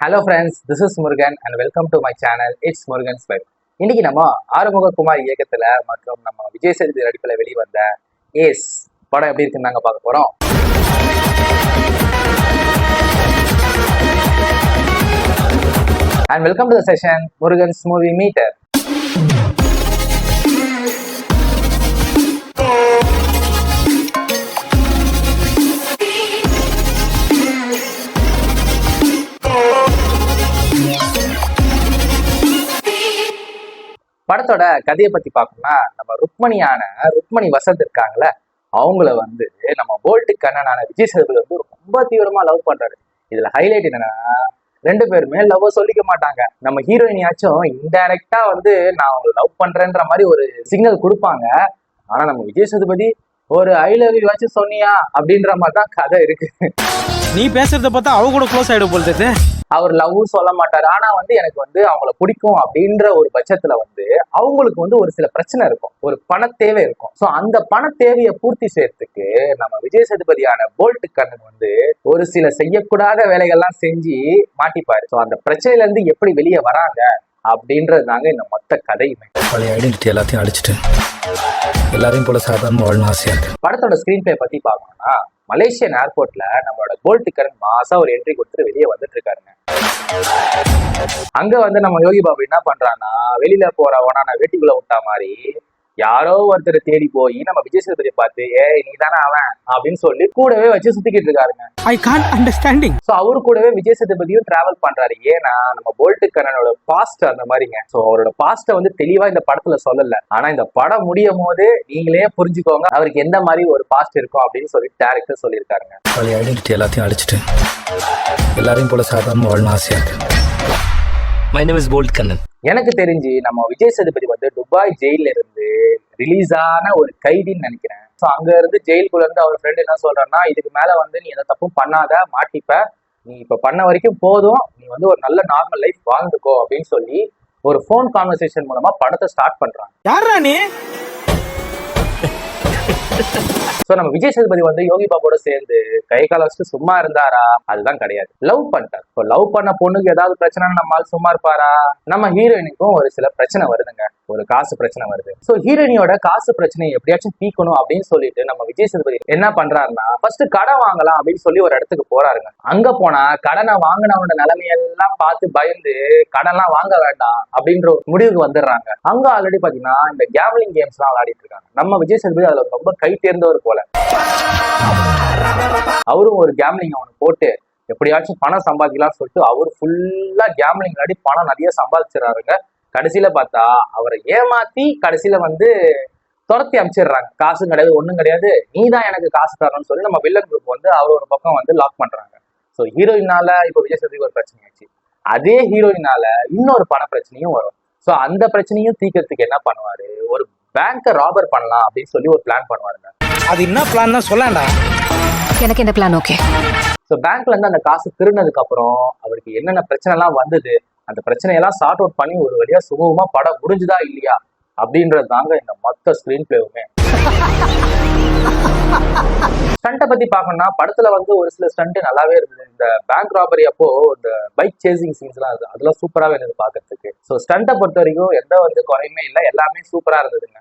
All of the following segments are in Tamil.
Hello friends this is Murugan and welcome to my channel it's Murugan's web இன்னைக்கு நம்ம ஆறுமுக குமார் இயக்கத்துல மற்றும் நம்ம விஜய் சேதுபதி நடிப்பில் வெளிவந்த ஏஸ் படம் எப்படி இருக்குன்னு நாங்கள் பார்க்க போகிறோம் and welcome to the session Murugan's movie meter படத்தோட கதையை பத்தி பார்க்கணும்னா நம்ம ருக்மணியான ருக்மணி வசந்த் இருக்காங்கல்ல அவங்கள வந்து நம்ம போல்ட்டு கண்ணனான விஜய் சேதுபதி வந்து ரொம்ப தீவிரமா லவ் பண்றாரு. இதுல ஹைலைட் என்னன்னா ரெண்டு பேருமே லவ் சொல்லிக்க மாட்டாங்க. நம்ம ஹீரோயினியாச்சும் இன்டைரக்டா வந்து நான் அவங்க லவ் பண்றேன்ற மாதிரி ஒரு சிக்னல் கொடுப்பாங்க. ஆனா நம்ம விஜய் சேதுபதி ஒரு ஐ லவ் யூ வச்சு சொன்னியா? அப்படின்ற மாதிரி தான் கதை இருக்கு. நீ பேசுறத பார்த்தா அவ கூட க்ளோஸ் ஆயிடும் போல தெரியுது. அவர் லவ்வும் சொல்ல மாட்டாரு. ஆனா வந்து எனக்கு வந்து அவங்கள பிடிக்கும் அப்படின்ற ஒரு பட்சத்துல வந்து அவங்களுக்கு வந்து ஒரு சில பிரச்சனை இருக்கும். ஒரு பண தேவை இருக்கும். சோ அந்த பண தேவையை பூர்த்தி செய்யறதுக்கு நம்ம விஜய் சேதுபதியான போல்ட் கண்ணன் வந்து ஒரு சில செய்யக்கூடாத வேலைகள்லாம் செஞ்சு மாட்டிப்பாரு. சோ அந்த பிரச்சனையில இருந்து எப்படி வெளியே வராங்க? அப்படின்றது தாங்க இந்த மொத்த கதையுமே. பழைய ஐடென்டிட்டி எல்லாத்தையும் அடிச்சிட்டு எல்லாரையும் போல சாதாரண வாழணும் ஆசையா இருக்கு. படத்தோட ஸ்கிரீன் பிளே பத்தி பார்க்கணும்னா மலேசியன் ஏர்போர்ட்ல நம்மளோட கோல்ட் கரன் மாசா ஒரு என்ட்ரி கொடுத்துட்டு வெளியே வந்துட்டு இருக்காருங்க. அங்க வந்து நம்ம யோகி பாபு என்ன பண்றான்னா வெளியில போறவனா நான் வீட்டுக்குள்ள விட்டா மாதிரி யாரோ ஒருத்தர் தேடி போய் நம்ம விஜய் சேதுபதியை பார்த்து ஏய் நீ தானே அவன்? அப்படின்னு சொல்லி கூடவே வச்சு சுத்திக்கிட்டு இருக்காருங்க. I can't understanding. சோ அவரு கூடவே விஜய் சேதுபதியும் டிராவல் பண்றாரு. ஏன்னா நம்ம போல்ட் கண்ணனோட பாஸ்ட் அந்த மாதிரிங்க. சோ அவரோட பாஸ்ட வந்து தெளிவா இந்த படத்துல சொல்லல. ஆனா இந்த படம் முடியும் போது நீங்களே புரிஞ்சுக்கோங்க அவருக்கு எந்த மாதிரி ஒரு பாஸ்ட் இருக்கும் அப்படின்னு சொல்லி டேரக்டர் சொல்லியிருக்காருங்க. பழைய ஐடென்டிட்டி எல்லாத்தையும் அடிச்சிட்டு எல்லாரையும் போல சாதாரண ஆசையா இருக்கு. My name is bold Kannan எனக்கு தெரிஞ்சு நம்ம விஜய் சேதுபதி வந்து துபாய் ஜெயில இருந்து ரிலீஸ் ஆன ஒரு கைதின்னு நினைக்கிறேன். ஸோ அங்க இருந்து ஜெயிலுக்குள்ள இருந்து அவர் ஃப்ரெண்ட் என்ன சொல்றாருன்னா இதுக்கு மேல வந்து நீ எந்த தப்பும் பண்ணாத மாட்டிப்ப. நீ இப்ப பண்ண வரைக்கும் போதும். நீ வந்து ஒரு நல்ல நார்மல் லைஃப் வாழ்ந்துக்கோ அப்படின்னு சொல்லி ஒரு ஃபோன் கான்வர்சேஷன் மூலமா படத்தை ஸ்டார்ட் பண்றாங்க. யாரா நீ? சோ நம்ம விஜய் சேதுபதி வந்து யோகி பாபோட சேர்ந்து கை கால வச்சுட்டு சும்மா இருந்தாரா? அதுதான் கிடையாது. லவ் பண்ணிட்டார். இப்போ லவ் பண்ண பொண்ணுக்கு ஏதாவது பிரச்சனை நம்மால் சும்மா இருப்பாரா? நம்ம ஹீரோயினுக்கும் ஒரு சில பிரச்சனை வருதுங்க. ஒரு காசு பிரச்சனை வருது. சோ ஹீரோனியோட காசு பிரச்சனை எப்படியாச்சும் தீக்கணும் அப்படின்னு சொல்லிட்டு நம்ம விஜய் சேதுபதி என்ன பண்றாருன்னா ஃபர்ஸ்ட் கடன் வாங்கலாம் அப்படின்னு சொல்லி ஒரு இடத்துக்கு போறாருங்க. அங்க போனா கடனை வாங்கினவனோட நிலைமையெல்லாம் பார்த்து பயந்து கடன்லாம் வாங்க வேண்டாம் அப்படின்ற ஒரு முடிவுக்கு வந்துடுறாங்க. அங்க ஆல்ரெடி பாத்தீங்கன்னா இந்த கேம்லிங் கேம்ஸ் எல்லாம் விளையாடிட்டு இருக்காங்க. நம்ம விஜய் சேதுபதி அதுல ரொம்ப கை தேர்ந்தவர் போல. அவரும் ஒரு கேம்லிங் அவனுக்கு போட்டு எப்படியாச்சும் பணம் சம்பாதிக்கலாம்னு சொல்லிட்டு அவர் ஃபுல்லா கேம்லிங் விளையாடி பணம் நிறைய சம்பாதிச்சிடறாருங்க. கடைசியில பார்த்தா அவரை ஏமாத்தி கடைசியில வந்து துரத்தி அமைச்சிடுறாங்க. காசும் கிடையாது ஒண்ணும் கிடையாது. நீ தான் எனக்கு காசு தரணும்னு சொல்லி நம்ம வில்லன் குரூப் வந்து அவர் ஒரு பக்கம் வந்து லாக் பண்றாங்க. ஸோ ஹீரோயினால இப்போ விஜய் சேதுபதி ஒரு பிரச்சனை ஆச்சு அதே ஹீரோயினால இன்னொரு பண பிரச்சனையும் வரும். ஸோ அந்த பிரச்சனையும் தீர்க்கறதுக்கு என்ன பண்ணுவாரு? ஒரு பேங்கை ராபர் பண்ணலாம் அப்படின்னு சொல்லி ஒரு பிளான் பண்ணுவாருங்க. அது என்ன பிளான் தான் சொல்லாண்டா எனக்கு இந்த பிளான் ஓகே ஸோ பேங்க்ல இருந்து அந்த காசு திருடினதுக்கு அப்புறம் அவருக்கு என்னென்ன பிரச்சனை எல்லாம் வந்தது? அந்த பிரச்சனையெல்லாம் சார்ட் அவுட் பண்ணி ஒரு வழியா சுமூகமா படம் முடிஞ்சுதா இல்லையா அப்படின்றது தாங்க இந்த மொத்த ஸ்கிரீன் பிளேவுமே ஸ்டண்ட்டை பத்தி பார்க்கணும்னா படத்துல வந்து ஒரு சில ஸ்டண்ட் நல்லாவே இருந்தது இந்த பேங்க் ராபரி அப்போ இந்த பைக் சேசிங் சீன்ஸ் எல்லாம் இருந்தது அதெல்லாம் சூப்பராகவே இருந்தது பார்க்கறதுக்கு. ஸோ ஸ்டண்ட்டை பொறுத்த வரைக்கும் எந்த வந்து குறையுமே இல்லை. எல்லாமே சூப்பரா இருந்ததுங்க.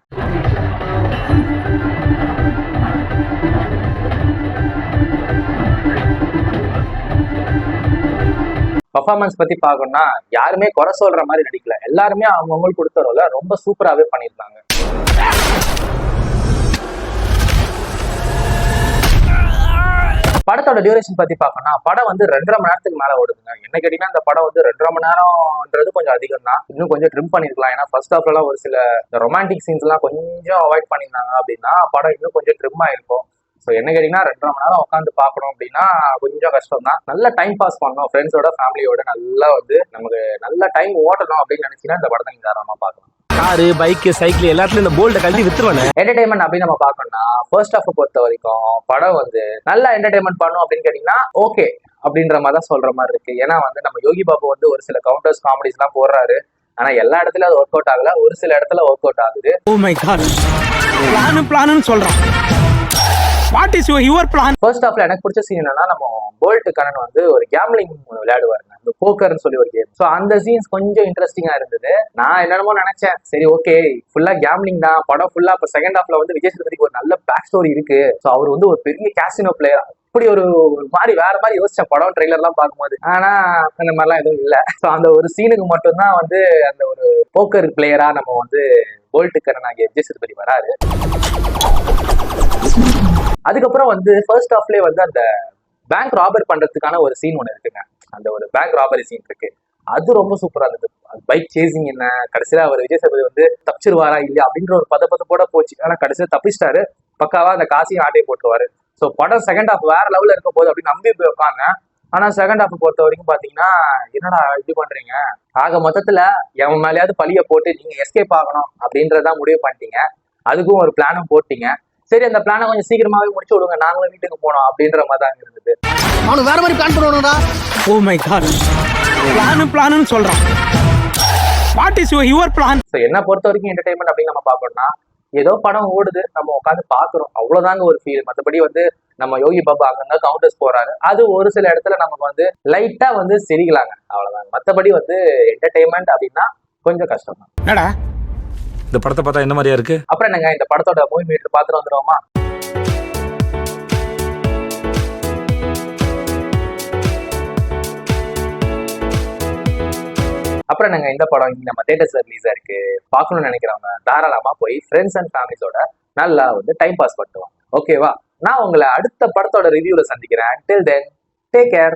பர்ஃபார்மன்ஸ் பத்தி பார்க்கணும்னா யாருமே குறை சொல்ற மாதிரி நடிக்கல. எல்லாருமே அவங்கவுங்களுக்கு கொடுத்த ரோல ரொம்ப சூப்பராகவே பண்ணியிருந்தாங்க. படத்தோட டியூரேஷன் பத்தி பார்க்கணும்னா படம் வந்து ரெண்டரை மணி நேரத்துக்கு மேல ஓடுதுங்க. என்ன கேட்டீங்கன்னா இந்த படம் வந்து ரெண்டரை மணி நேரம்ன்றது கொஞ்சம் அதிகம் தான். இன்னும் கொஞ்சம் ட்ரிம் பண்ணிருக்கலாம் ஏன்னா ஃபர்ஸ்ட் ஹாஃப்ல எல்லாம் ஒரு சில ரொமான்டிக் சீன்ஸ் எல்லாம் கொஞ்சம் அவாய்ட் பண்ணியிருந்தாங்க அப்படின்னா படம் இன்னும் கொஞ்சம் ட்ரிம் ஆயிருக்கும். ஸோ என்ன கேட்டீங்கன்னா ரெண்டரை மணி நேரம் உட்காந்து பார்க்கணும் அப்படின்னா கொஞ்சம் கஷ்டம் தான் நல்ல டைம் பாஸ் பண்ணணும். ஃப்ரெண்ட்ஸோட ஃபேமிலியோட நல்லா வந்து நமக்கு நல்ல டைம் ஓட்டணும் அப்படின்னு நினைச்சீங்கன்னா இந்த படத்தை நீங்க தாராளமா பார்க்கலாம். காரு பைக் சைக்கிள் எல்லாத்துலயும் இந்த போல்ட கழட்டி வித்துருவானே. என்டர்டைன்மெண்ட் அப்படின்னு நம்ம பார்க்கணும்னா ஃபர்ஸ்ட் ஹாஃப் பொறுத்த வரைக்கும் படம் வந்து நல்லா என்டர்டைன்மெண்ட் பண்ணும் அப்படின்னு கேட்டீங்கன்னா ஓகே அப்படின்ற மாதிரி தான் சொல்ற மாதிரி இருக்கு. ஏன்னா வந்து நம்ம யோகி பாபு வந்து ஒரு சில கவுண்டர்ஸ் காமெடிஸ் எல்லாம் போடுறாரு. ஆனா எல்லா இடத்துலயும் அது ஒர்க் அவுட் ஆகல. ஒரு சில இடத்துல ஒர்க் அவுட் ஆகுது. ஓ மை காட் பிளான் பிளான்னு சொல்றான். What is your plan first ஆஃப்ல எனக்கு பிடிச்ச சீன் என்னன்னா நம்ம போல்ட் கண்ணன் வந்து ஒரு கேம்லிங் விளையாடுவாருங்க. அந்த போக்கர்னு சொல்லி ஒரு கேம் ஸோ அந்த சீன்ஸ் கொஞ்சம் இன்ட்ரெஸ்டிங்கா இருந்தது. நான் என்னென்னமோ நினைச்சேன். சரி ஓகே ஃபுல்லா கேம்லிங் தான். படம் ஃபுல்லா இப்போ செகண்ட் ஆஃப்ல வந்து விஜய் சேதுபதிக்கு ஒரு நல்ல பேக் ஸ்டோரி இருக்கு. ஸோ அவர் வந்து ஒரு பெரிய கேசினோ பிளேயர் அப்படி ஒரு ஒரு மாதிரி வேற மாதிரி யோசிச்சேன். படம் ட்ரெய்லர்லாம் பார்க்கும்போது. ஆனா அந்த மாதிரிலாம் எதுவும் இல்லை. ஸோ அந்த ஒரு சீனுக்கு மட்டும்தான் வந்து அந்த ஒரு போக்கர் பிளேயரா நம்ம வந்து போல்ட் கண்ணன் ஆகிய விஜய் சேதுபதி வராரு. அதுக்கப்புறம் வந்து ஃபர்ஸ்ட் ஹாஃப்லேயே வந்து அந்த பேங்க் ராபர் பண்றதுக்கான ஒரு சீன் ஒன்று இருக்குங்க. அந்த ஒரு பேங்க் ராபரி சீன் இருக்கு. அது ரொம்ப சூப்பரா இருந்தது. பைக் சேசிங் என்ன கடைசியில அவர் விஜய் சேதுபதி வந்து தப்பிச்சிருவாரா இல்லையா அப்படின்ற ஒரு பத பதப்போட போச்சு. ஆனா கடைசியில தப்பிச்சிட்டாரு. பக்காவா அந்த காசையும் ஆட்டையை போட்டுருவாரு. ஸோ படம் செகண்ட் ஹாஃப் வேற லெவல்ல இருக்க போது அப்படின்னு நம்பி போய் உட்காங்க ஆனா செகண்ட் ஹாஃப் பொறுத்த வரைக்கும் பாத்தீங்கன்னா என்னடா இப்படி பண்றீங்க? ஆக மொத்தத்துல எவன் மேலேயாவது பழிய போட்டு நீங்க எஸ்கேப் ஆகணும் அப்படின்றதான் முடிவு பண்ணிட்டீங்க. அதுக்கும் ஒரு பிளானும் போட்டீங்க. சரி அந்த பிளானை கொஞ்சம் சீக்கிரமாவே முடிச்சு விடுங்க. நாங்களும் வீட்டுக்கு போனோம் அப்படின்ற மாதிரி தான் இருந்தது. அவனு வேற மாதிரி பிளான் பண்ணுவானுடா oh my God plan plan சொல்றான். What is your plan so என்ன பொறுத்த வரைக்கும் என்டர்டைன்மெண்ட் அப்படின்னு நம்ம பார்க்கணும்னா ஏதோ படம் ஓடுது நம்ம உட்காந்து பார்க்குறோம். அவ்வளோதாங்க ஒரு ஃபீல் மற்றபடி வந்து நம்ம யோகி பாபா அங்கங்க கவுண்டர்ஸ் போறாரு. அது ஒரு சில இடத்துல நமக்கு வந்து லைட்டா வந்து சிரிக்கலாங்க. அவ்வளவுதாங்க. மற்றபடி வந்து என்டர்டைன்மெண்ட் அப்படின்னா கொஞ்சம் கஷ்டம் தான் என்னடா? இந்த படத்தை பார்த்தா என்ன மாதிரியா இருக்கு? அப்புறம் என்னங்க இந்த படத்தோட மூவி மீட்டர் பார்த்துட்டு வந்துடுவோமா? அப்புறம் நாங்கள் இந்த படம் இங்க நம்ம தேட்டர்ஸில் ரிலீஸ் ஆயிருக்கு. பார்க்கணும்னு நினைக்கிறவங்க தாராளமா போய் ஃப்ரெண்ட்ஸ் அண்ட் ஃபேமிலிஸோட நல்லா வந்து டைம் பாஸ் பண்ணுவாங்க ஓகேவா நான் உங்களை அடுத்த படத்தோட ரிவ்யூவில் சந்திக்கிறேன். டில் தென் டேக் கேர்